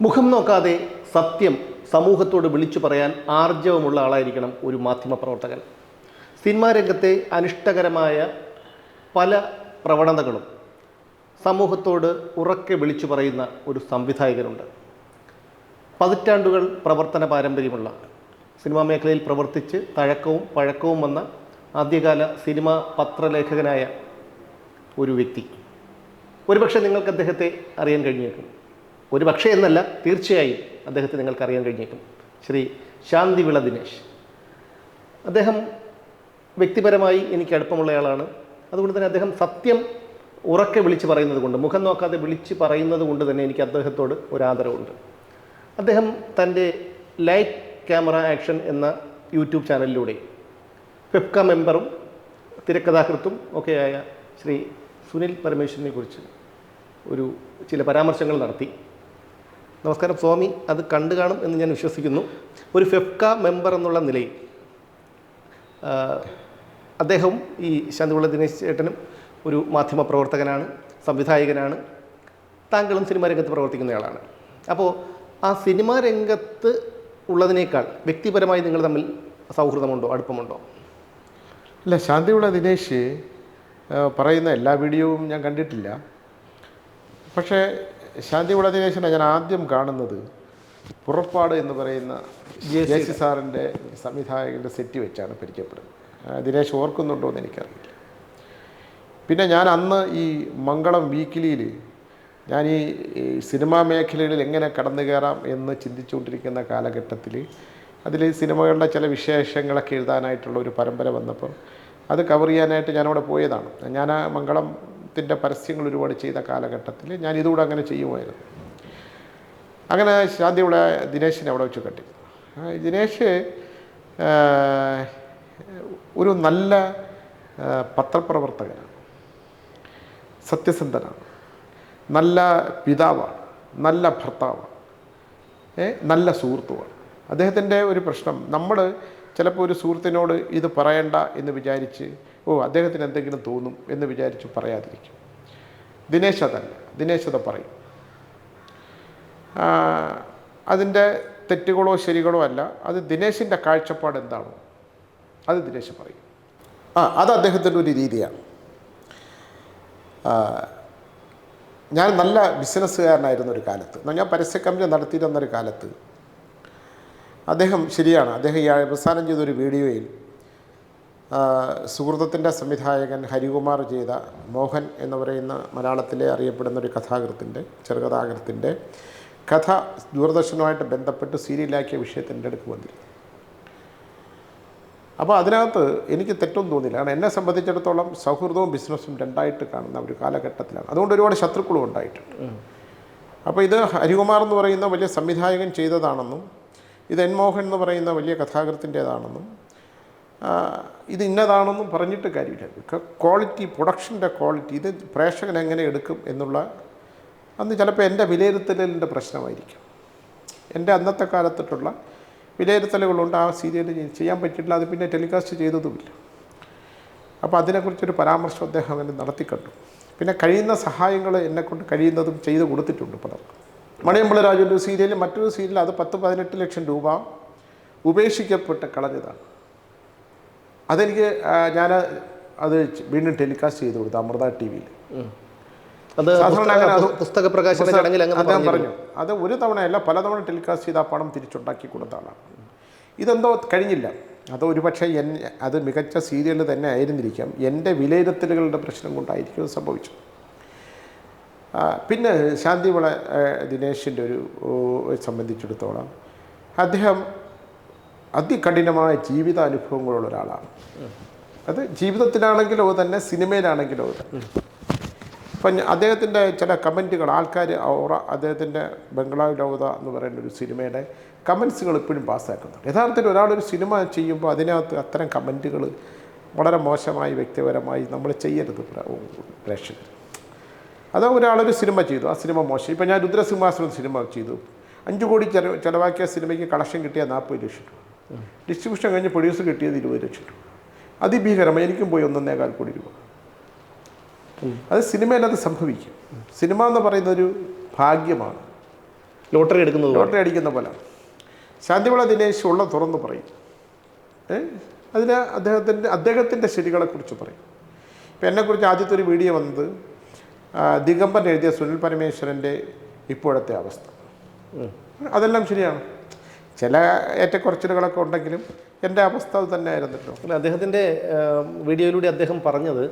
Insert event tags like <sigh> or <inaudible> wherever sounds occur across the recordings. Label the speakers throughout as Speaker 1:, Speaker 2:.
Speaker 1: മുഖം നോക്കാതെ സത്യം സമൂഹത്തോട് വിളിച്ചു പറയാൻ ആർജവമുള്ള ആളായിരിക്കണം ഒരു മാധ്യമ പ്രവർത്തകൻ. സിനിമാ രംഗത്തെ അനിഷ്ടകരമായ പല പ്രവണതകളും സമൂഹത്തോട് ഉറക്കെ വിളിച്ചു പറയുന്ന ഒരു സംവിധായകനുണ്ട്. പതിറ്റാണ്ടുകൾ പ്രവർത്തന പാരമ്പര്യമുള്ള സിനിമാ മേഖലയിൽ പ്രവർത്തിച്ച് തഴക്കവും പഴക്കവും വന്ന ആദ്യകാല സിനിമാ പത്രലേഖകനായ ഒരു വ്യക്തി. ഒരുപക്ഷെ നിങ്ങൾക്ക് അദ്ദേഹത്തെ അറിയാൻ കഴിഞ്ഞേക്കും. ഒരു പക്ഷേ എന്നല്ല തീർച്ചയായും അദ്ദേഹത്തെ നിങ്ങൾക്കറിയാൻ കഴിഞ്ഞേക്കും. ശ്രീ ശാന്തിവിള ദിനേശ്. അദ്ദേഹം വ്യക്തിപരമായി എനിക്ക് അടുപ്പമുള്ളയാളാണ്. അതുകൊണ്ട് തന്നെ അദ്ദേഹം സത്യം ഉറക്കെ വിളിച്ച് പറയുന്നത് കൊണ്ട് മുഖം നോക്കാതെ വിളിച്ച് പറയുന്നത് കൊണ്ട് തന്നെ എനിക്ക് അദ്ദേഹത്തോട് ഒരു ആദരവുണ്ട് അദ്ദേഹം തന്റെ ലൈറ്റ് ക്യാമറ ആക്ഷൻ എന്ന യൂട്യൂബ് ചാനലിലൂടെ ഫെഫ്ക മെമ്പറും തിരക്കഥാകൃത്തും ഒക്കെയായ ശ്രീ സുനിൽ പരമേശ്വരനെ കുറിച്ച് ഒരു ചില പരാമർശങ്ങൾ നടത്തി. നമസ്കാരം സ്വാമി അത് കണ്ടു കാണും എന്ന് ഞാൻ വിശ്വസിക്കുന്നു. ഒരു ഫെഫ്ക മെമ്പർ എന്നുള്ള നിലയിൽ അദ്ദേഹം ഈ ശാന്തിപുള്ള ദിനേശ് ചേട്ടനും ഒരു മാധ്യമ പ്രവർത്തകനാണ് സംവിധായകനാണ് താങ്കളും സിനിമാ രംഗത്ത് പ്രവർത്തിക്കുന്നയാളാണ്. അപ്പോൾ ആ സിനിമാ രംഗത്ത് ഉള്ളതിനേക്കാൾ വ്യക്തിപരമായി നിങ്ങൾ തമ്മിൽ സൗഹൃദമുണ്ടോ അടുപ്പമുണ്ടോ?
Speaker 2: അല്ല ശാന്തിയുള്ള ദിനേശ് പറയുന്ന എല്ലാ വീഡിയോവും ഞാൻ കണ്ടിട്ടില്ല. പക്ഷേ ശാന്തിവിള ദിനേശിനെ ഞാൻ ആദ്യം കാണുന്നത് പുറപ്പാട് എന്ന് പറയുന്ന ജെ സി സാറിന്റെ സംവിധായകന്റെ സെറ്റ് വെച്ചാണ് പരിചയപ്പെടുന്നത് ദിനേശ് ഓർക്കുന്നുണ്ടോ എന്ന് എനിക്കറിയില്ല. പിന്നെ ഞാൻ അന്ന് ഈ മംഗളം വീക്കിലിയിൽ ഞാൻ ഈ സിനിമാ മേഖലകളിൽ എങ്ങനെ കടന്നു കയറാം എന്ന് ചിന്തിച്ചുകൊണ്ടിരിക്കുന്ന കാലഘട്ടത്തിൽ അതിൽ സിനിമകളുടെ ചില വിശേഷങ്ങളൊക്കെ എഴുതാനായിട്ടുള്ള ഒരു പരമ്പര വന്നപ്പോൾ അത് കവർ ചെയ്യാനായിട്ട് ഞാനവിടെ പോയതാണ്. ഞാൻ ആ മംഗളത്തിന്റെ പരസ്യങ്ങൾ ഒരുപാട് ചെയ്ത കാലഘട്ടത്തിൽ ഞാൻ ഇതുകൂടെ അങ്ങനെ ചെയ്യുമായിരുന്നു. അങ്ങനെ ശാന്തിയുടെ ദിനേശിനെ അവിടെ വെച്ച് കെട്ടി. ദിനേശ് ഒരു നല്ല പത്രപ്രവർത്തകനാണ്. സത്യസന്ധനാണ്. നല്ല പിതാവാണ്. നല്ല ഭർത്താവാണ്. നല്ല സുഹൃത്തുമാണ് അദ്ദേഹത്തിന്റെ ഒരു പ്രശ്നം നമ്മൾ ചിലപ്പോൾ ഒരു സുഹൃത്തിനോട് ഇത് പറയണ്ട എന്ന് വിചാരിച്ച് ഓ അദ്ദേഹത്തിന് എന്തെങ്കിലും തോന്നും എന്ന് വിചാരിച്ച് പറയാതിരിക്കും. ദിനേശ് അതല്ല ദിനേശ് അത് പറയും. അതിന്റെ തെറ്റുകളോ ശരികളോ അല്ല. അത് ദിനേശിന്റെ കാഴ്ചപ്പാട് എന്താണോ അത് ദിനേശ് പറയും. ആ അത് അദ്ദേഹത്തിന്റെ ഒരു രീതിയാണ്. ഞാൻ നല്ല ബിസിനസ്സുകാരനായിരുന്ന ഒരു കാലത്ത് ഞാൻ പരസ്യ കമ്പനി നടത്തിയിരുന്ന ഒരു കാലത്ത് അദ്ദേഹം ശരിയാണ്. അദ്ദേഹം ഈ അവസാനം ചെയ്തൊരു വീഡിയോയിൽ സുഹൃത്തത്തിന്റെ സംവിധായകൻ ഹരികുമാർ ചെയ്ത മോഹൻ എന്ന് പറയുന്ന മലയാളത്തിലെ അറിയപ്പെടുന്ന ഒരു കഥാകൃത്തിന്റെ ചെറുകഥാകൃത്തിന്റെ കഥ ദൂരദർശനുമായിട്ട് ബന്ധപ്പെട്ട് സീരിയലാക്കിയ വിഷയത്തിന്റെ അടുക്ക് വന്നിരുന്നു. അപ്പോൾ അതിനകത്ത് എനിക്ക് തെറ്റൊന്നും തോന്നില്ല കാരണം എന്നെ സംബന്ധിച്ചിടത്തോളം സൗഹൃദവും ബിസിനസ്സും രണ്ടായിട്ട് കാണുന്ന ഒരു കാലഘട്ടത്തിലാണ്. അതുകൊണ്ട് ഒരുപാട് ശത്രുക്കളും ഉണ്ടായിട്ടുണ്ട്. അപ്പോൾ ഇത് ഹരികുമാർ എന്ന് പറയുന്ന വലിയ സംവിധായകൻ ചെയ്തതാണെന്നും ഇത് എൻമോഹൻ എന്ന് പറയുന്ന വലിയ കഥാകൃത്തിന്റേതാണെന്നും ഇത് ഇന്നതാണെന്നും പറഞ്ഞിട്ട് കാര്യമില്ല. ക്വാളിറ്റി പ്രൊഡക്ഷന്റെ ക്വാളിറ്റി ഇത് പ്രേക്ഷകൻ എങ്ങനെ എടുക്കും എന്നുള്ള അന്ന് ചിലപ്പോൾ എന്റെ വിലയിരുത്തലിന്റെ പ്രശ്നമായിരിക്കും. എന്റെ അന്നത്തെ കാലത്തിട്ടുള്ള വിലയിരുത്തലുകളുണ്ട്. ആ സീരിയൽ ചെയ്യാൻ പറ്റിയിട്ടില്ല അത് പിന്നെ ടെലികാസ്റ്റ് ചെയ്തതുമില്ല. അപ്പോൾ അതിനെക്കുറിച്ചൊരു പരാമർശം അദ്ദേഹം അവന് നടത്തിക്കണ്ടു. പിന്നെ കഴിയുന്ന സഹായങ്ങൾ എന്നെക്കൊണ്ട് കഴിയുന്നതും ചെയ്ത് കൊടുത്തിട്ടുണ്ട് പലർക്കും. മണിയമ്പള രാജുവിന്റെ സീരിയൽ മറ്റൊരു സീരിയൽ അത് പത്ത് പതിനെട്ട് ലക്ഷം രൂപ ഉപേക്ഷിക്കപ്പെട്ട് കളഞ്ഞതാണ്. അതെനിക്ക് ഞാൻ അത് വീണ്ടും ടെലികാസ്റ്റ് ചെയ്ത് കൊടുത്തു അമൃത ടി വിയിൽ.
Speaker 1: അത് പുസ്തക- പ്രകാശന ചടങ്ങിൽ
Speaker 2: അദ്ദേഹം. പറഞ്ഞു. അത് ഒരു തവണയല്ല പലതവണ ടെലികാസ്റ്റ് ചെയ്ത് ആ പണം തിരിച്ചുണ്ടാക്കി കൊടുത്താണ് ഇതെന്തോ കഴിഞ്ഞില്ല. അത് ഒരുപക്ഷെ എൻ അത് മികച്ച സീരിയൽ തന്നെ ആയിരുന്നിരിക്കാം. എന്റെ വിലയിരുത്തലുകളുടെ പ്രശ്നം കൊണ്ടായിരിക്കും അത് സംഭവിച്ചത്. പിന്നെ ശാന്തിവിള ദിനേശിന്റെ ഒരു സംബന്ധിച്ചിടത്തോളം അദ്ദേഹം അതികഠിനമായ ജീവിതാനുഭവങ്ങളുള്ള ഒരാളാണ്. അത് ജീവിതത്തിലാണെങ്കിലോ തന്നെ സിനിമയിലാണെങ്കിലോ തന്നെ. ഇപ്പം അദ്ദേഹത്തിന്റെ ചില കമന്റുകൾ ആൾക്കാർ ഓറ അദ്ദേഹത്തിന്റെ ബംഗ്ലാവ് ലോകത എന്ന് പറയുന്ന ഒരു സിനിമയുടെ കമൻസുകൾ ഇപ്പോഴും പാസ്സാക്കുന്നുണ്ട്. യഥാർത്ഥത്തിൽ ഒരാളൊരു സിനിമ ചെയ്യുമ്പോൾ അതിനകത്ത് അത്തരം കമന്റുകൾ വളരെ മോശമായി വ്യക്തിപരമായി നമ്മൾ ചെയ്യരുത് പ്ര- പ്രേക്ഷകർ. അത് ഒരാളൊരു സിനിമ ചെയ്തു ആ സിനിമ മോശം. ഇപ്പം ഞാൻ രുദ്രസിംഹാസനം സിനിമ ചെയ്തു. അഞ്ച് കോടി ചെല ചിലവാക്കിയ സിനിമയ്ക്ക് കളക്ഷൻ കിട്ടിയ നാൽപ്പത് ലക്ഷം രൂപ. ഡിസ്ട്രിബ്യൂഷൻ കഴിഞ്ഞ് പ്രൊഡ്യൂസർ കിട്ടിയത് ഇരുപത് ലക്ഷം രൂപ. അതിഭീകരമായി എനിക്കും പോയി ഒന്നൊന്നേകാൽ കോടി രൂപ. അത് സിനിമയിൽ അത് സംഭവിക്കും. സിനിമ എന്ന് പറയുന്ന ഒരു ഭാഗ്യമാണ്.
Speaker 1: ലോട്ടറി എടുക്കുന്നത്
Speaker 2: ലോട്ടറി അടിക്കുന്ന പോലെ. ശാന്തിവിള ദിനേശ് ഉള്ള തുറന്ന് പറയും. അതിന് അദ്ദേഹത്തിന്റെ അദ്ദേഹത്തിന്റെ ശരികളെക്കുറിച്ച് പറയും. ഇപ്പം എന്നെക്കുറിച്ച് ആദ്യത്തെ ഒരു വീഡിയോ വന്നത് ദിഗംബരൻ എഴുതിയ സുനിൽ പരമേശ്വരന്റെ ഇപ്പോഴത്തെ അവസ്ഥ. അതെല്ലാം ശരിയാണ്. ചില ഏറ്റക്കുറച്ചിലുകളൊക്കെ ഉണ്ടെങ്കിലും എന്റെ അവസ്ഥ അത് തന്നെ ആയിരുന്നല്ലോ
Speaker 1: അല്ല അദ്ദേഹത്തിന്റെ വീഡിയോയിലൂടെ അദ്ദേഹം പറഞ്ഞത്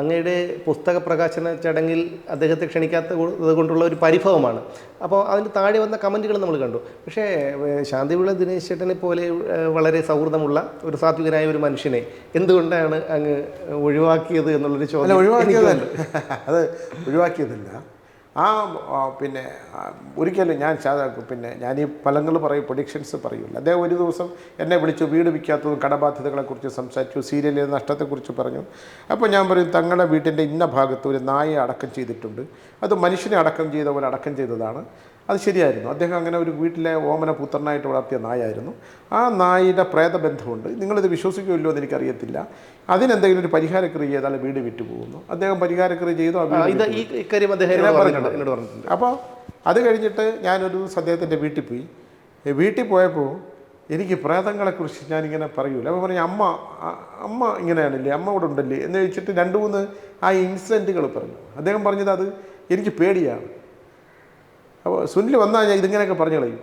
Speaker 1: അങ്ങയുടെ പുസ്തക പ്രകാശന ചടങ്ങിൽ അദ്ദേഹത്തെ ക്ഷണിക്കാത്തത് കൊണ്ടുള്ള ഒരു പരിഭവമാണ്. അപ്പോൾ അതിന് താഴെ വന്ന കമന്റുകൾ നമ്മൾ കണ്ടു. പക്ഷേ ശാന്തിവിള ദിനേശ് ചേട്ടനെ പോലെ വളരെ സൗഹൃദമുള്ള ഒരു സാത്വികനായ ഒരു മനുഷ്യനെ എന്തുകൊണ്ടാണ് അങ്ങ് ഒഴിവാക്കിയത് എന്നുള്ളൊരു ചോദ്യം
Speaker 2: ഒഴിവാക്കിയതല്ല. അത് ഒഴിവാക്കിയതല്ല. ആ പിന്നെ ഒരിക്കലും ഞാൻ പിന്നെ ഞാൻ ഈ ഫലങ്ങൾ പറയും പ്രൊഡിക്ഷൻസ് പറയൂല അദ്ദേഹം ഒരു ദിവസം എന്നെ വിളിച്ചു വീട് വിൽക്കാത്തതും കടബാധ്യതകളെക്കുറിച്ച് സംസാരിച്ചു സീരിയലിലെ നഷ്ടത്തെക്കുറിച്ച് പറഞ്ഞു. അപ്പോൾ ഞാൻ പറയും തങ്ങളുടെ വീട്ടിന്റെ ഇന്ന ഭാഗത്ത് ഒരു നായയെ അടക്കം ചെയ്തിട്ടുണ്ട്. അത് മനുഷ്യനെ അടക്കം ചെയ്ത പോലെ അടക്കം ചെയ്തതാണ്. അത് ശരിയായിരുന്നു. അദ്ദേഹം അങ്ങനെ ഒരു വീട്ടിലെ ഓമന പുത്രനായിട്ട് വളർത്തിയ നായായിരുന്നു. ആ നായയുടെ പ്രേതബന്ധമുണ്ട്. നിങ്ങളിത് വിശ്വസിക്കുമല്ലോ എന്ന് എനിക്കറിയത്തില്ല. അതിനെന്തെങ്കിലും ഒരു പരിഹാരക്രിയ ചെയ്താൽ വീട് വിറ്റു പോകുന്നു. അദ്ദേഹം പരിഹാരക്രിയ ചെയ്തു
Speaker 1: ഇത് ഈ കാര്യം അദ്ദേഹം പറഞ്ഞിട്ടുണ്ട്
Speaker 2: അപ്പോൾ അത് കഴിഞ്ഞിട്ട് ഞാനൊരു അദ്ദേഹത്തിന്റെ വീട്ടിൽ പോയി. വീട്ടിൽ പോയപ്പോൾ എനിക്ക് പ്രേതങ്ങളെക്കുറിച്ച് ഞാനിങ്ങനെ പറയൂല. അപ്പോൾ പറഞ്ഞു അമ്മ അമ്മ ഇങ്ങനെയാണല്ലേ? അമ്മ ഇവിടെ ഉണ്ടല്ലേ? എന്ന് ചോദിച്ചിട്ട് രണ്ട് മൂന്ന് ആ ഇൻസിഡന്റുകൾ പറഞ്ഞു. അദ്ദേഹം പറഞ്ഞത് അത് എനിക്ക് പേടിയാണ്. അപ്പോൾ സുനിൽ വന്നാൽ ഞാൻ ഇതിങ്ങനെയൊക്കെ പറഞ്ഞു കളയും.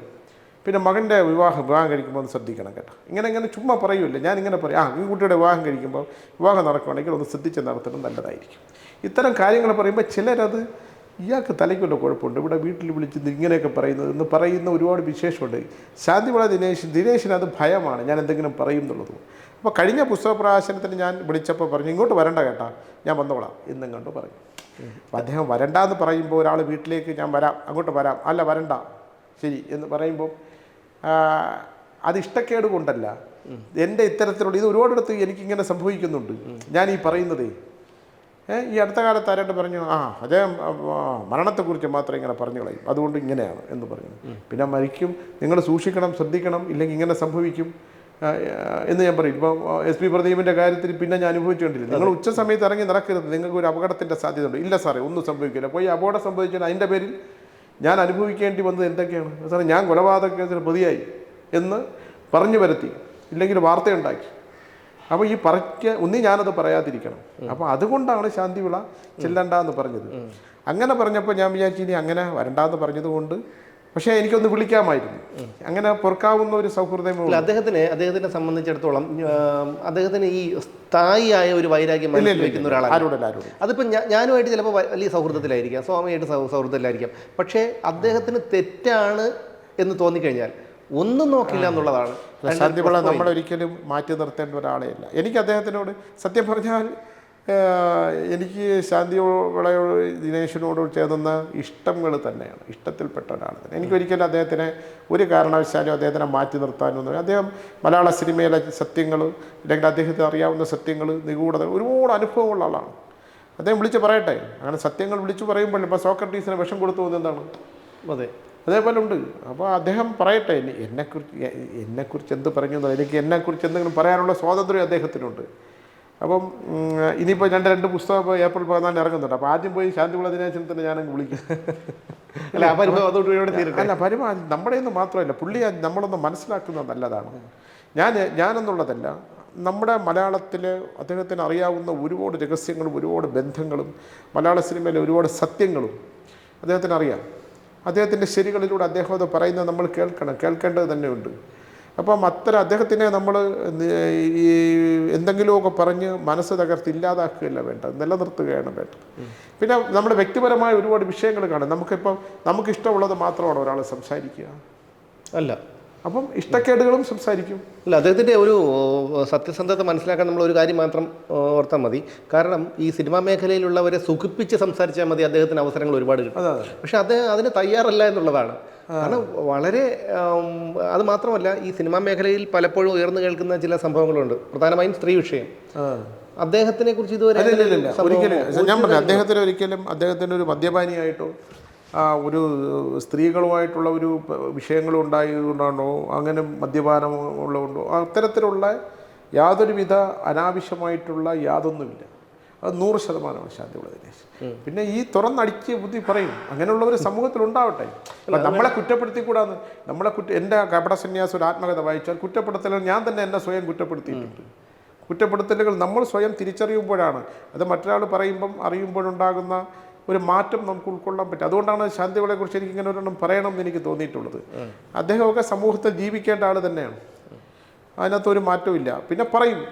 Speaker 2: പിന്നെ മകന്റെ വിവാഹം വിവാഹം കഴിക്കുമ്പോൾ ഒന്ന് ശ്രദ്ധിക്കണം കേട്ടോ. ഇങ്ങനെ ഇങ്ങനെ ചുമ്മാ പറയൂല്ല ഞാൻ ഇങ്ങനെ പറയും. ആ കുട്ടിയുടെ വിവാഹം കഴിക്കുമ്പോൾ വിവാഹം നടക്കുകയാണെങ്കിൽ ഒന്ന് ശ്രദ്ധിച്ച് നടത്തണം നല്ലതായിരിക്കും. ഇത്തരം കാര്യങ്ങൾ പറയുമ്പോൾ ചിലരത് ഇയാൾക്ക് തലയ്ക്കുള്ള കുഴപ്പമുണ്ട്. ഇവിടെ വീട്ടിൽ വിളിച്ച് ഇങ്ങനെയൊക്കെ പറയുന്നത് എന്ന് പറയുന്ന ഒരുപാട് വിശേഷമുണ്ട്. ശാന്തിവിള ദിനേശ് ദിനേശിന് അത് ഭയമാണ്. ഞാൻ എന്തെങ്കിലും പറയും എന്നുള്ളത്. അപ്പോൾ കഴിഞ്ഞ പുസ്തക പ്രകാശനത്തിന് ഞാൻ വിളിച്ചപ്പോൾ പറഞ്ഞു ഇങ്ങോട്ട് വരണ്ട കേട്ടാ. ഞാൻ വന്നോളാം. എന്നും കണ്ടു പറഞ്ഞു. അപ്പം അദ്ദേഹം വരണ്ട എന്ന് പറയുമ്പോൾ ഒരാൾ വീട്ടിലേക്ക് ഞാൻ വരാം അങ്ങോട്ട് വരാം. അല്ല വരണ്ട. ശരി എന്ന് പറയുമ്പോൾ അത് ഇഷ്ടക്കേട് കൊണ്ടല്ല. എന്റെ ഇത്തരത്തിലുള്ള ഇത് ഒരുപാടിടത്ത് എനിക്കിങ്ങനെ സംഭവിക്കുന്നുണ്ട്. ഞാൻ ഈ പറയുന്നതേ. ഏ, ഈ അടുത്ത കാലത്ത് ആരായിട്ട് പറഞ്ഞു ആ അദ്ദേഹം മരണത്തെക്കുറിച്ച് മാത്രം ഇങ്ങനെ പറഞ്ഞു കളയും. അതുകൊണ്ട് ഇങ്ങനെയാണ് എന്ന് പറഞ്ഞു. പിന്നെ മരിക്കും. നിങ്ങൾ സൂക്ഷിക്കണം ശ്രദ്ധിക്കണം. ഇല്ലെങ്കിൽ ഇങ്ങനെ സംഭവിക്കും. എന്ന് ഞാൻ പറയും. ഇപ്പം എസ് പി പ്രദീപിന്റെ കാര്യത്തിൽ പിന്നെ ഞാൻ അനുഭവിച്ചുകൊണ്ടില്ല. നിങ്ങൾ ഉച്ച സമയത്ത് ഇറങ്ങി നടക്കരുത്. നിങ്ങൾക്ക് ഒരു അപകടത്തിന്റെ സാധ്യത ഉണ്ട് ഇല്ല സാറേ ഒന്നും സംഭവിക്കില്ല. പോയി അപകടം സംഭവിച്ചാൽ അതിന്റെ പേരിൽ ഞാൻ അനുഭവിക്കേണ്ടി വന്നത് എന്തൊക്കെയാണ്? സാറേ ഞാൻ കൊലപാതക കേസിൽ പ്രതിയായി എന്ന് പറഞ്ഞു വരുത്തി ഇല്ലെങ്കിൽ വാർത്തയുണ്ടാക്കി. അപ്പോൾ ഈ പറയ്ക്ക് ഒന്നി ഞാനത് പറയാതിരിക്കണം. അപ്പോൾ അതുകൊണ്ടാണ് ശാന്തിവിള ചെല്ലണ്ട എന്ന് പറഞ്ഞത്. അങ്ങനെ പറഞ്ഞപ്പോൾ ഞാൻ വിചാരിച്ചു ഇനി അങ്ങനെ വരണ്ടാന്ന് പറഞ്ഞത് കൊണ്ട് പക്ഷേ എനിക്കൊന്ന് വിളിക്കാമായിരുന്നു. അങ്ങനെ പൊറുക്കാവുന്ന ഒരു സൗഹൃദമേ
Speaker 1: അദ്ദേഹത്തിന് അദ്ദേഹത്തിനെ സംബന്ധിച്ചിടത്തോളം അദ്ദേഹത്തിന് ഈ സ്ഥായിയായ ഒരു വൈരാഗ്യം മനസ്സിൽ വെക്കുന്ന ഒരാളാണ് അതിപ്പോൾ ഞാനുമായിട്ട് ചിലപ്പോൾ വലിയ സൗഹൃദത്തിലായിരിക്കാം സ്വാമിയായിട്ട് സൗഹൃദത്തിലായിരിക്കാം. പക്ഷേ അദ്ദേഹത്തിന് തെറ്റാണ് എന്ന് തോന്നിക്കഴിഞ്ഞാൽ ഒന്നും നോക്കില്ല എന്നുള്ളതാണ്.
Speaker 2: നമ്മൾ ഒരിക്കലും മാറ്റി നിർത്തേണ്ട ഒരാളെയല്ല എനിക്ക് അദ്ദേഹത്തിനോട് സത്യം പറഞ്ഞാൽ എനിക്ക് ശാന്തിയോടെ ദിനേശിനോട് ചേർന്ന ഇഷ്ടങ്ങൾ തന്നെയാണ്. ഇഷ്ടത്തിൽപ്പെട്ട ഒരാളാണ് എനിക്കൊരിക്കലും എനിക്ക് ഒരിക്കലും അദ്ദേഹത്തിനെ ഒരു കാരണവശാലും അദ്ദേഹത്തിനെ മാറ്റി നിർത്താനൊന്നും അദ്ദേഹം മലയാള സിനിമയിലെ സത്യങ്ങൾ അല്ലെങ്കിൽ അദ്ദേഹത്തിന് അറിയാവുന്ന സത്യങ്ങൾ നിഗൂഢത ഒരുപാട് അനുഭവമുള്ള ആളാണ്. അദ്ദേഹം വിളിച്ച് പറയട്ടെ. അങ്ങനെ സത്യങ്ങൾ വിളിച്ചു പറയുമ്പോൾ ഇപ്പോൾ സോക്രട്ടീസിന് വിഷം കൊടുത്തു പോകുന്നത് എന്താണ്
Speaker 1: അതെ.
Speaker 2: അതേപോലെ ഉണ്ട് അപ്പോൾ അദ്ദേഹം പറയട്ടെ. എന്നെ- എന്നെക്കുറിച്ച് എന്നെക്കുറിച്ച് എന്ത് പറഞ്ഞു? എനിക്ക് എന്നെക്കുറിച്ച് എന്തെങ്കിലും പറയാനുള്ള സ്വാതന്ത്ര്യം അദ്ദേഹത്തിനുണ്ട്. അപ്പം ഇനിയിപ്പോൾ രണ്ട് രണ്ട് പുസ്തകം ഇപ്പോൾ ഏപ്രിൽ പതിനാലിന് ഇറങ്ങുന്നുണ്ട്. അപ്പോൾ ആദ്യം പോയി ശാന്തിവിള ദിനാശനം തന്നെ ഞാനങ്ങ് വിളിക്കും. <laughs>
Speaker 1: അല്ല പരിഭവം അതോട് ഇവിടെ തീരട്ടെ.
Speaker 2: അല്ല പരമാവധി നമ്മുടെ ഒന്നും മാത്രമല്ല പുള്ളി നമ്മളൊന്ന് മനസ്സിലാക്കുന്നത് നല്ലതാണ്. ഞാൻ ഞാനെന്നുള്ളതല്ല നമ്മുടെ മലയാളത്തിൽ അദ്ദേഹത്തിന് അറിയാവുന്ന ഒരുപാട് രഹസ്യങ്ങളും ഒരുപാട് ബന്ധങ്ങളും മലയാള സിനിമയിലെ ഒരുപാട് സത്യങ്ങളും അദ്ദേഹത്തിന് അറിയാം അദ്ദേഹത്തിന്റെ ശരികളിലൂടെ അദ്ദേഹം അത് പറയുന്നത് നമ്മൾ കേൾക്കണം. കേൾക്കേണ്ടത് തന്നെയുണ്ട്. അപ്പം അത്തരം അദ്ദേഹത്തിനെ നമ്മൾ ഈ എന്തെങ്കിലുമൊക്കെ പറഞ്ഞ് മനസ്സ് തകർത്ത് ഇല്ലാതാക്കുകയല്ല വേണ്ടത് നിലനിർത്തുകയാണ് വേണ്ടത്. പിന്നെ നമ്മുടെ വ്യക്തിപരമായ ഒരുപാട് വിഷയങ്ങൾ കാണും. നമുക്കിപ്പം നമുക്കിഷ്ടമുള്ളത് മാത്രമാണ് ഒരാൾ സംസാരിക്കുക.
Speaker 1: അല്ല.
Speaker 2: അപ്പം ഇഷ്ടക്കേടുകളും സംസാരിക്കും.
Speaker 1: അല്ല അദ്ദേഹത്തിന്റെ ഒരു സത്യസന്ധത മനസ്സിലാക്കാൻ നമ്മൾ ഒരു കാര്യം മാത്രം ഓർത്താൽ മതി. കാരണം ഈ സിനിമാ മേഖലയിലുള്ളവരെ സുഖിപ്പിച്ച് സംസാരിച്ചാൽ മതി അദ്ദേഹത്തിന് അവസരങ്ങൾ ഒരുപാട് കിട്ടും. പക്ഷെ അദ്ദേഹം അതിന് തയ്യാറല്ല എന്നുള്ളതാണ്. കാരണം വളരെ അത് മാത്രമല്ല ഈ സിനിമാ മേഖലയിൽ പലപ്പോഴും ഉയർന്നു കേൾക്കുന്ന ചില സംഭവങ്ങളുണ്ട്. പ്രധാനമായും സ്ത്രീ വിഷയം. അദ്ദേഹത്തിനെ കുറിച്ച് ഇതുവരെ
Speaker 2: ഞാൻ പറഞ്ഞു അദ്ദേഹത്തിന് ഒരിക്കലും അദ്ദേഹത്തിന് ഒരു മദ്യപാനിയായിട്ടോ ഒരു സ്ത്രീകളുമായിട്ടുള്ള ഒരു വിഷയങ്ങളും ഉണ്ടായതുകൊണ്ടാണോ? അങ്ങനെ മദ്യപാനം ഉള്ളതുകൊണ്ടോ? അത്തരത്തിലുള്ള യാതൊരുവിധ അനാവശ്യമായിട്ടുള്ള യാതൊന്നുമില്ല. അത് നൂറ് ശതമാനമാണ് ശാന്തിയുള്ള ദിനേശ്. പിന്നെ ഈ തുറന്നടിച്ച് ബുദ്ധി പറയും. അങ്ങനെയുള്ളവർ സമൂഹത്തിൽ ഉണ്ടാവട്ടെ നമ്മളെ കുറ്റപ്പെടുത്തിക്കൂടാന്ന്. നമ്മളെ കുറ്റ എന്റെ കപട സന്യാസം ഒരു ആത്മകഥ വായിച്ചാൽ കുറ്റപ്പെടുത്തലുകൾ ഞാൻ തന്നെ എന്നെ സ്വയം കുറ്റപ്പെടുത്തിയിട്ടുണ്ട്. കുറ്റപ്പെടുത്തലുകൾ നമ്മൾ സ്വയം തിരിച്ചറിയുമ്പോഴാണ്. അത് മറ്റൊരാൾ പറയുമ്പം അറിയുമ്പോഴുണ്ടാകുന്ന ഒരു മാറ്റം നമുക്ക് ഉൾക്കൊള്ളാൻ പറ്റും. അതുകൊണ്ടാണ് ശാന്തികളെ കുറിച്ച് എനിക്ക് ഇങ്ങനെ ഒരെണ്ണം പറയണം എന്ന് എനിക്ക് തോന്നിയിട്ടുള്ളത്. അദ്ദേഹമൊക്കെ സമൂഹത്തിൽ ജീവിക്കേണ്ട ആൾ തന്നെയാണ്. അതിനകത്ത് ഒരു മാറ്റമില്ല പിന്നെ പറയും.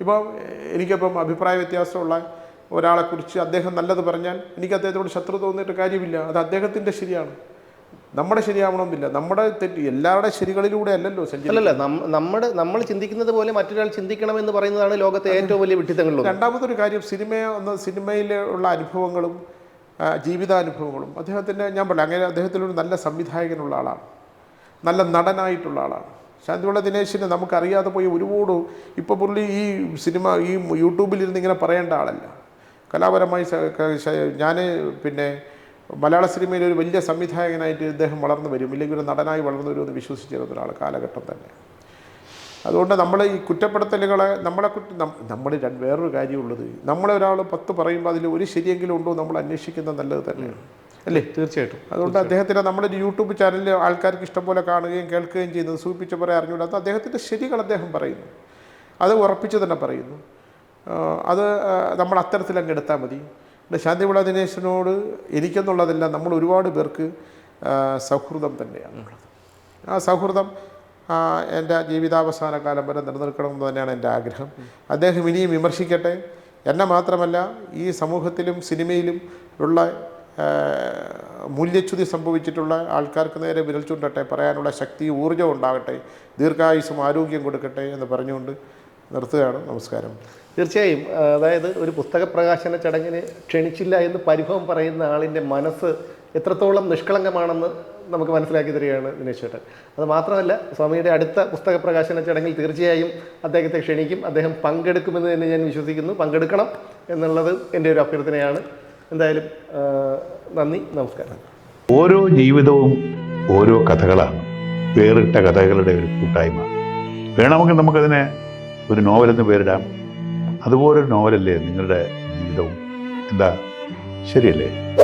Speaker 2: ഇപ്പോൾ എനിക്കിപ്പം അഭിപ്രായ വ്യത്യാസമുള്ള ഒരാളെക്കുറിച്ച് അദ്ദേഹം നല്ലത് പറഞ്ഞാൽ എനിക്ക് അദ്ദേഹത്തോട് ശത്രു തോന്നിയിട്ട് കാര്യമില്ല. അത് അദ്ദേഹത്തിന്റെ ശരിയാണ്. നമ്മുടെ ശരിയാവണമെന്നില്ല. നമ്മുടെ തെറ്റ് എല്ലാവരുടെ ശരികളിലൂടെ അല്ലല്ലോ
Speaker 1: അല്ലല്ല നമ്മ- നമ്മുടെ നമ്മൾ ചിന്തിക്കുന്നത് പോലെ മറ്റൊരാൾ ചിന്തിക്കണം എന്ന് പറയുന്നതാണ് ലോകത്തെ ഏറ്റവും വലിയ വിട്ടിത്തങ്ങളിലൊന്ന്
Speaker 2: രണ്ടാമതൊരു കാര്യം സിനിമ സിനിമയിലുള്ള അനുഭവങ്ങളും ജീവിതാനുഭവങ്ങളും. അദ്ദേഹത്തിന്റെ ഞാൻ പറയാം അങ്ങനെ അദ്ദേഹത്തിലൊരു നല്ല സംവിധായകനുള്ള ആളാണ്. നല്ല നടനായിട്ടുള്ള ആളാണ്. ശാന്തിവിള ദിനേശിനെ നമുക്കറിയാതെ പോയി ഒരുപാട് ഇപ്പോൾ പുള്ളി ഈ സിനിമ ഈ യൂട്യൂബിലിരുന്ന് ഇങ്ങനെ പറയേണ്ട ആളല്ല. കലാപരമായി ഞാൻ പിന്നെ മലയാള സിനിമയിൽ ഒരു വലിയ സംവിധായകനായിട്ട് ഇദ്ദേഹം വളർന്നു വരും. ഇല്ലെങ്കിൽ ഒരു നടനായി വളർന്നു വരുമെന്ന് വിശ്വസിച്ചിരുന്ന ഒരാൾ കാലഘട്ടം തന്നെ. അതുകൊണ്ട് നമ്മൾ ഈ കുറ്റപ്പെടുത്തലുകളെ നമ്മളെ കുറ്റ നമ്മൾ രണ്ട് വേറൊരു കാര്യമുള്ളത്. നമ്മളെ ഒരാൾ പത്ത് പറയുമ്പോൾ അതിൽ ഒരു ശരിയെങ്കിലും ഉണ്ടോ നമ്മൾ അന്വേഷിക്കുന്നത് നല്ലത് തന്നെയാണ്. അല്ലേ?
Speaker 1: തീർച്ചയായിട്ടും.
Speaker 2: അതുകൊണ്ട് അദ്ദേഹത്തിന്റെ നമ്മുടെ ഒരു യൂട്യൂബ് ചാനലിൽ ആൾക്കാർക്ക് ഇഷ്ടംപോലെ കാണുകയും കേൾക്കുകയും ചെയ്യുന്നത് സൂചിപ്പിച്ച പോലെ അറിഞ്ഞുകൂടാത്ത അദ്ദേഹത്തിന്റെ ശരികൾ അദ്ദേഹം പറയുന്നു. അത് ഉറപ്പിച്ച് തന്നെ പറയുന്നു. അത് നമ്മൾ അത്തരത്തിൽ അങ്ങ് എടുത്താൽ മതി. പിന്നെ ശാന്തിവിള ദിനേശനോട് എനിക്കെന്നുള്ളതല്ല നമ്മൾ ഒരുപാട് പേർക്ക് സൗഹൃദം തന്നെയാണ് ആ സൗഹൃദം എന്റെ ജീവിതാവസാന കാലം വരെ നിലനിൽക്കണമെന്ന് തന്നെയാണ് എന്റെ ആഗ്രഹം. അദ്ദേഹം ഇനിയും വിമർശിക്കട്ടെ. എന്നെ മാത്രമല്ല ഈ സമൂഹത്തിലും സിനിമയിലും ഉള്ള മൂല്യച്യുതി സംഭവിച്ചിട്ടുള്ള ആൾക്കാർക്ക് നേരെ വിരൽ ചൂണ്ടട്ടെ. പറയാനുള്ള ശക്തി ഊർജം ഉണ്ടാകട്ടെ. ദീർഘായുസും ആരോഗ്യം കൊടുക്കട്ടെ എന്ന് പറഞ്ഞുകൊണ്ട് നിർത്തുകയാണ്. നമസ്കാരം.
Speaker 1: തീർച്ചയായും അതായത് ഒരു പുസ്തക പ്രകാശന ചടങ്ങിന് ക്ഷണിച്ചില്ല എന്ന് പരിഭവം പറയുന്ന ആളിന്റെ മനസ്സ് എത്രത്തോളം നിഷ്കളങ്കമാണെന്ന് നമുക്ക് മനസ്സിലാക്കി തരികയാണ് ദിനേശ് ചേട്ടൻ. അത് മാത്രമല്ല സ്വാമിയുടെ അടുത്ത പുസ്തക പ്രകാശന ചടങ്ങിൽ തീർച്ചയായും അദ്ദേഹത്തെ ക്ഷണിക്കും അദ്ദേഹം പങ്കെടുക്കുമെന്ന് തന്നെ ഞാൻ വിശ്വസിക്കുന്നു. പങ്കെടുക്കണം എന്നുള്ളത് എന്റെ ഒരു അഭ്യർത്ഥനയാണ്. എന്തായാലും നന്ദി നമസ്കാരം.
Speaker 3: ഓരോ ജീവിതവും ഓരോ കഥകളാണ്. വേറിട്ട കഥകളുടെ ഒരു കൂട്ടായ്മ. വേണമെങ്കിൽ നമുക്കതിനെ ഒരു നോവലെന്ന് പേരിടാം. അതുപോലൊരു നോവലല്ലേ നിങ്ങളുടെ ജീവിതവും? എന്താ? ശരിയല്ലേ?